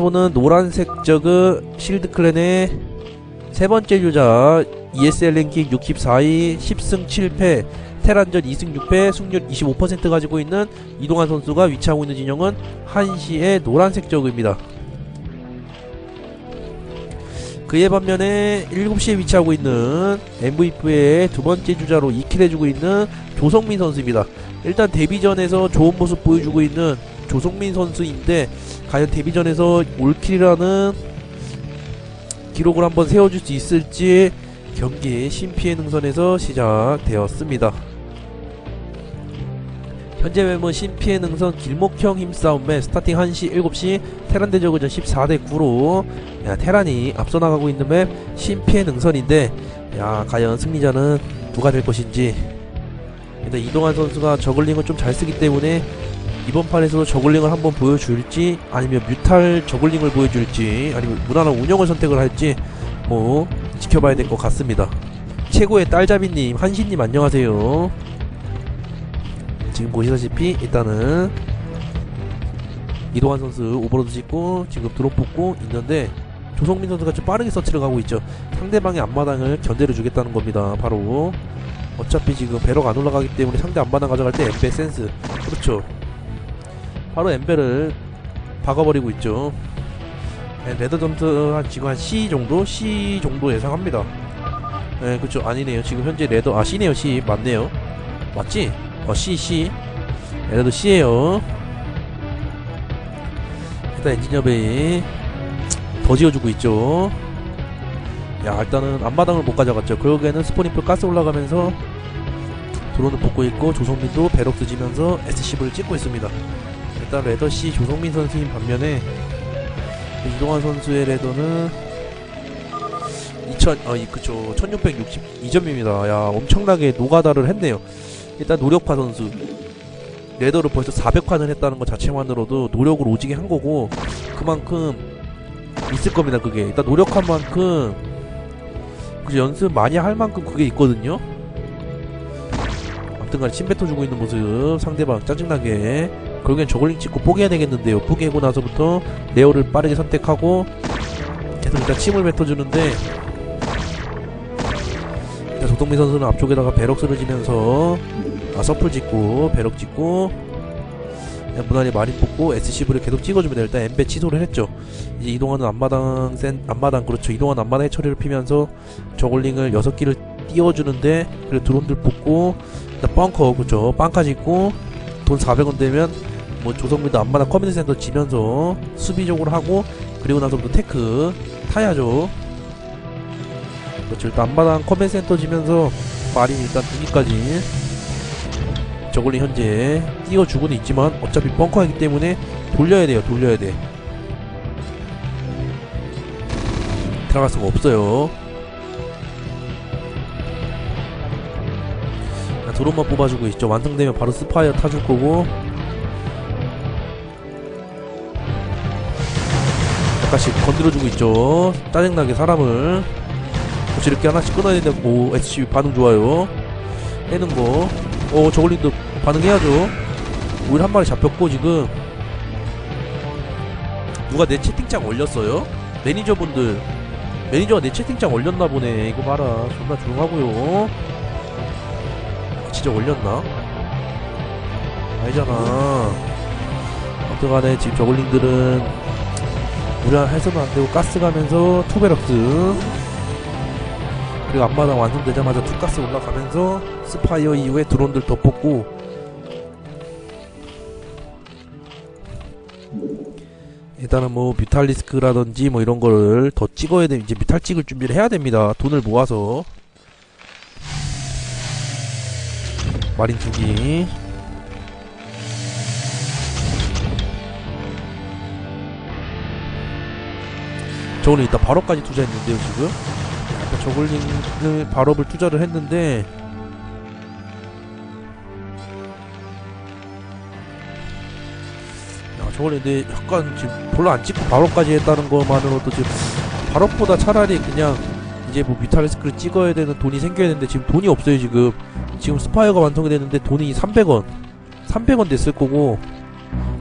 보는 노란색 저그 실드 클랜의 세 번째 유자 ESL 랭킹 64위 10승 7패 테란전 2승 6패 승률 25% 가지고 있는 이동환 선수가 위치하고 있는 진영은 한시의 노란색 저그입니다. 그에 반면에 7시에 위치하고 있는 MVP의 두 번째 주자로 2킬 해주고 있는 조성민 선수입니다. 일단 데뷔전에서 좋은 모습 보여주고 있는 조성민 선수인데 과연 데뷔전에서 올킬이라는 기록을 한번 세워줄 수 있을지 경기 심피의 능선에서 시작되었습니다. 현재 맵은 심피의 능선 길목형 힘싸움 맵 스타팅 1시 7시 테란 대저그전 14대 9로 야, 테란이 앞서 나가고 있는 맵 심피의 능선인데 야 과연 승리자는 누가 될 것인지 일단 이동환 선수가 저글링을 좀 잘 쓰기 때문에 이번 판에서도 저글링을 한번 보여줄지 아니면 뮤탈 저글링을 보여줄지 아니면 무난한 운영을 선택을 할지 뭐 지켜봐야 될 것 같습니다. 최고의 딸자비님 한신님 안녕하세요. 지금 보시다시피 일단은 이동환 선수 오버로드 찍고 지금 드롭 뽑고 있는데 조성민 선수가 좀 빠르게 서치를 가고 있죠. 상대방의 앞마당을 견제를 주겠다는 겁니다. 바로 어차피 지금 배럭 안 올라가기 때문에 상대 앞마당 가져갈 때 엠베 센스 그렇죠. 바로 엠베를 박아버리고 있죠. 네, 레더 점수 한 지금 한 C 정도? C 정도 예상합니다. 네, 그쵸. 아니네요. 지금 현재 레더, 아, C네요. C. 맞네요. 맞지? 어, C, C. 레더 C에요. 일단 엔지니어 베이 더 지어주고 있죠. 야, 일단은 앞마당을 못 가져갔죠. 결국에는 스포니플 가스 올라가면서 드론을 뽑고 있고 조성민도 배럭 드지면서 SCV를 찍고 있습니다. 일단 레더 C 조성민 선수인 반면에 이동환 선수의 레더는 2000, 어, 이, 그쵸, 1662점입니다. 야, 엄청나게 노가다를 했네요. 일단 노력파 선수. 레더를 벌써 400판을 했다는 것 자체만으로도 노력을 오지게 한 거고, 그만큼 있을 겁니다, 그게. 일단 노력한 만큼, 그 연습 많이 할 만큼 그게 있거든요? 아무튼 간에 침 뱉어주고 있는 모습, 상대방 짜증나게. 결국엔 저글링 찍고 포기해야 되겠는데요. 포기하고 나서부터 레어를 빠르게 선택하고 계속 일단 침을 뱉어주는데 일단 조동민 선수는 앞쪽에다가 배럭 쓰러지면서 아 서플 찍고 배럭 찍고 무난히 마린 뽑고 SCV를 계속 찍어줍니다. 일단 엠베 취소를 했죠. 이제 이동하는 앞마당 센 앞마당 그렇죠. 이동하는 앞마당의 처리를 피면서 저글링을 6기를 띄워주는데 그리고 드론들 뽑고 일단 벙커 그렇죠. 빵까 짓고 돈 400원 되면 뭐 조성민도 안마당 커뮤니티 센터 지면서 수비적으로 하고 그리고 나서부터 테크 타야죠. 그렇죠. 일단 안마당 커뮤니티 센터 지면서 마린 일단 두기까지 저걸리 현재 띄워주고는 있지만 어차피 벙커이기 때문에 돌려야 돼요. 돌려야 돼. 들어갈 수가 없어요. 자, 드론만 뽑아주고 있죠. 완성되면 바로 스파이어 타줄 거고 약간씩 건드려주고 있죠. 짜증나게 사람을. 그렇지, 이렇게 하나씩 끊어야 되는데, 오, SCV 반응 좋아요. 해는 거. 오, 저글링도 반응해야죠. 오일 한 마리 잡혔고, 지금. 누가 내 채팅창 올렸어요? 매니저분들. 매니저가 내 채팅창 올렸나 보네. 이거 봐라. 존나 조용하고요. 진짜 올렸나? 아니잖아. 어떡하네. 지금 저글링들은 무리해서는 안 되고 가스 가면서 투베럭스 그리고 앞마당 완성되자마자 투가스 올라가면서 스파이어 이후에 드론들 더 뽑고. 일단은 뭐 뮤탈리스크라든지 뭐 이런 거를 더 찍어야 돼 이제 뮤탈 찍을 준비를 해야 됩니다. 돈을 모아서. 마린 두기 저거는 이따 발업까지 투자했는데요 지금. 저글링을 발업을 투자를 했는데. 야 저걸 근데 약간 지금 별로 안 찍고 발업까지 했다는 것만으로도 지금 발업보다 차라리 그냥 이제 뭐 뮤탈리스크를 찍어야 되는 돈이 생겨야 되는데 지금 돈이 없어요 지금. 지금 스파이어가 완성이 됐는데 돈이 300원. 300원 됐을 거고.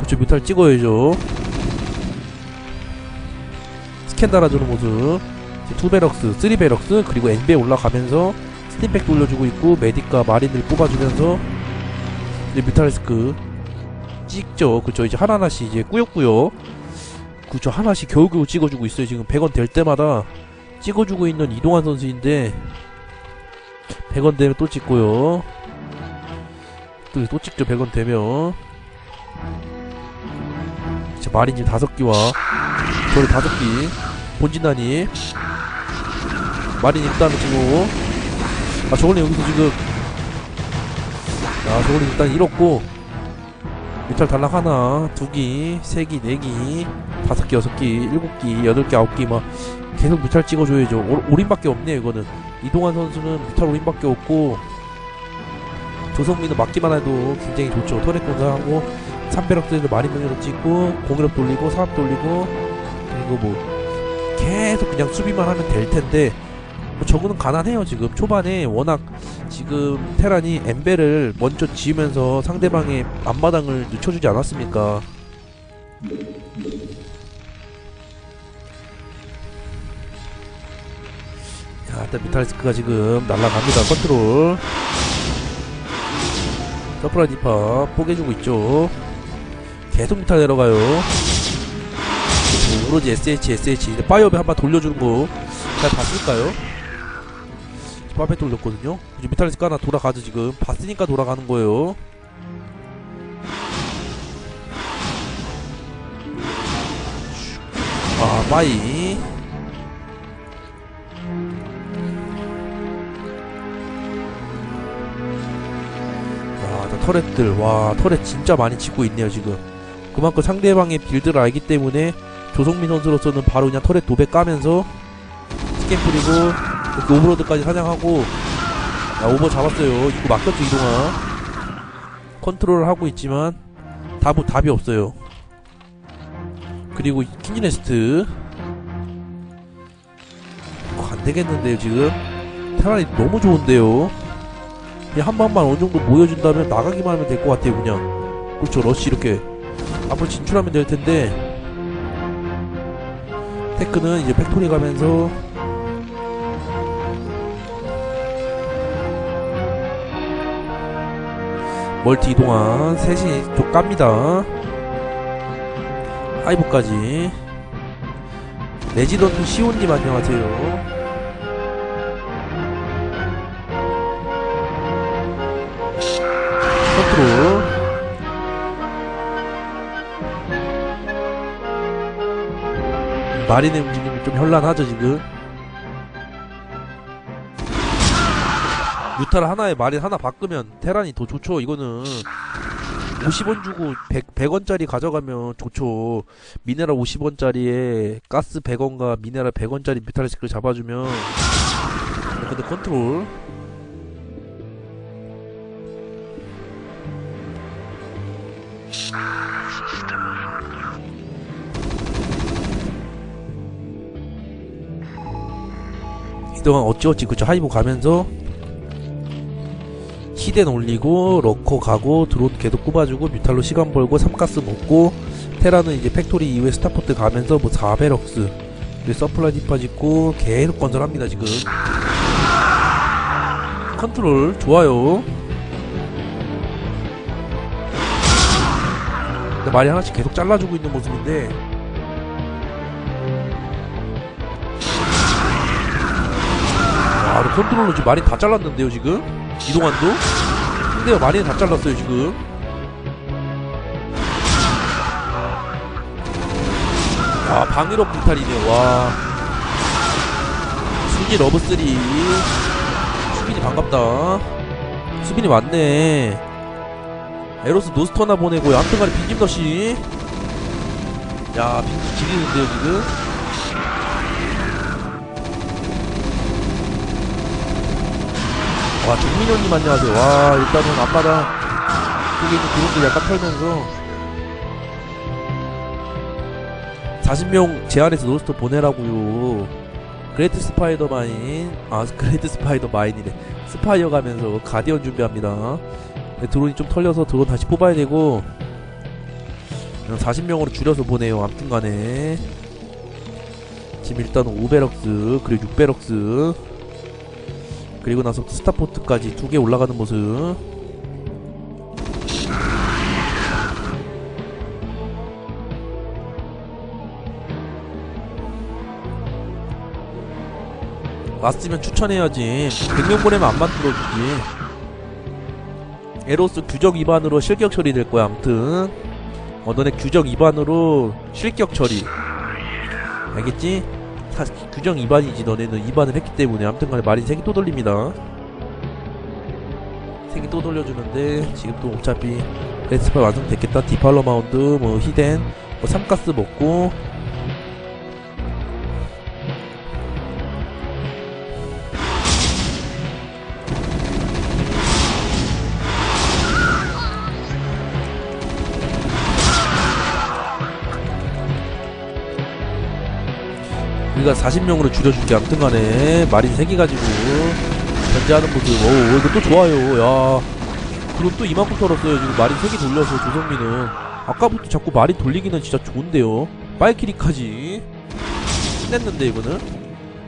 그쵸 뮤탈 찍어야죠 스캔 달아주는 모습. 이제 2베럭스 3베럭스 그리고 NB에 올라가면서 스팀팩 돌려주고 있고 메딕과 마린을 뽑아주면서 이제 뮤탈리스크 찍죠. 그쵸 이제 하나하나씩 이제 꾸역꾸역. 그쵸 하나씩 겨우겨우 찍어주고 있어요. 지금 100원 될 때마다 찍어주고 있는 이동환 선수인데 100원 되면 또 찍고요. 또, 또 찍죠. 100원 되면. 자 마린 지금 다섯 기와 저를 다섯 기 본진단이 마린 일단은 지금 아 저걸로 여기서 지금. 아 저걸로 일단 잃었고. 뮤탈 단락 하나 두기 세기 네기 다섯 기 여섯 기 일곱 기 여덟 기 아홉 기막 계속 뮤탈 찍어줘야죠. 올- 올인밖에 없네요 이거는. 이동환 선수는 뮤탈 올인밖에 없고. 조성민은 맞기만 해도 굉장히 좋죠. 터렛 공사하고 3배럭들을 많이 명령으로 찍고 공일업 돌리고 사업 돌리고 그리고 뭐 계속 그냥 수비만 하면 될 텐데 뭐 저거는 가난해요 지금. 초반에 워낙 지금 테란이 엠벨을 먼저 지으면서 상대방의 앞마당을 늦춰주지 않았습니까? 자 일단 미탈리스크가 지금 날아갑니다. 컨트롤. 서프라디파 뽀개주고 있죠. 계속 미탈 내려가요. 뭐 오로지 SH SH 파이어배 한번 돌려주는 거 잘 봤을까요? 파이어 돌렸거든요. 이제 미탈리스크 하나 돌아가죠 지금. 봤으니까 돌아가는 거예요. 아 빠이. 야, 저 터렛들, 와, 터렛 진짜 많이 짓고 있네요, 지금. 그만큼 상대방의 빌드를 알기 때문에 조성민 선수로서는 바로 그냥 터렛 도배 까면서 스캔 뿌리고 이렇게 오버로드까지 사냥하고 야, 오버 잡았어요. 입구 막혔죠, 이동아. 컨트롤을 하고 있지만 답, 답이 없어요. 그리고 킨지네스트 어, 안 되겠는데요, 지금. 테란이 너무 좋은데요. 한 번만 어느 정도 모여준다면 나가기만 하면 될 것 같아요 그냥 그렇죠 러시 이렇게 앞으로 진출하면 될 텐데 테크는 이제 팩토리 가면서. 멀티 이동한 셋이 쪽 깝니다. 하이브까지. 레지던트 시온님 안녕하세요. 컨트롤 마린의 움직임이 좀 현란하죠 지금? 유타를 하나에 마린 하나 바꾸면 테란이 더 좋죠 이거는. 50원 주고 100, 100원짜리 가져가면 좋죠. 미네랄 50원짜리에 가스 100원과 미네랄 100원짜리 뮤탈리스크를 잡아주면. 근데 컨트롤 이동안 어찌어찌 그쵸 하이브 가면서 히덴 올리고 러커 가고 드론 계속 꼽아주고 뮤탈로 시간 벌고 삼가스 먹고 테라는 이제 팩토리 이후에 스타포트 가면서 뭐 4베럭스 그리고 서플라이 디파 짓고 계속 건설합니다 지금. 컨트롤 좋아요. 말이 하나씩 계속 잘라주고 있는 모습인데 아, 근데 컨트롤로 지금 많이 다 잘랐는데요, 지금? 이동환도? 근데요, 많이 다 잘랐어요, 지금. 아, 방위력 불탈이네요, 와. 수빈이 러브3. 수빈이 반갑다. 수빈이 맞네. 에로스 노스터나 보내고, 암튼간에 빈김더씨. 야, 빈김 지리는데요, 지금? 와 정민호님 안녕하세요. 와 일단은 앞마당 쪽에 있는 드론들 약간 털면서 40명 제한해서 노스터 보내라고요. 그레이트 스파이더 마인 아 그레이트 스파이더 마인이래. 스파이어 가면서 가디언 준비합니다. 네, 드론이 좀 털려서 드론 다시 뽑아야 되고 그냥 40명으로 줄여서 보내요 암튼 간에. 지금 일단 5베럭스 그리고 6베럭스 그리고 나서 스타포트까지 두 개 올라가는 모습. 왔으면 추천해야지. 100명 보내면 안 만들어주지. 에로스 규정 위반으로 실격 처리될 거야 암튼. 어 너네 규정 위반으로 실격 처리. 알겠지? 사, 규정 위반이지 너네는 위반을 했기 때문에 암튼 간에 말이 색이 또 돌립니다. 색이 또 돌려주는데 지금 또 어차피 레스파 완성됐겠다. 디팔러 마운드 뭐 히덴 뭐 삼가스 먹고 우리가 40명으로 줄여줄게 아무튼 간에. 마린 3개 가지고 견제하는 모습. 오 이거 또 좋아요. 야. 그리고 또 이만큼 털었어요. 지금 마린 3개 돌려서 조성민은. 아까부터 자꾸 마린 돌리기는 진짜 좋은데요. 빨키리까지. 끝냈는데 이거는.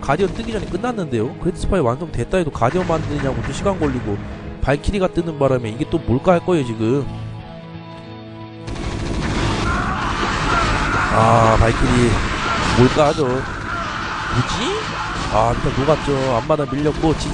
가디언 뜨기 전에 끝났는데요. 그레드 스파이 완성됐다 해도 가디언 만드냐고 또 시간 걸리고 발키리가 뜨는 바람에 이게 또 뭘까 할 거예요 지금. 아 발키리. 뭘까 하죠 뭐지? 아 일단 녹았죠 앞마당 밀렸고 지지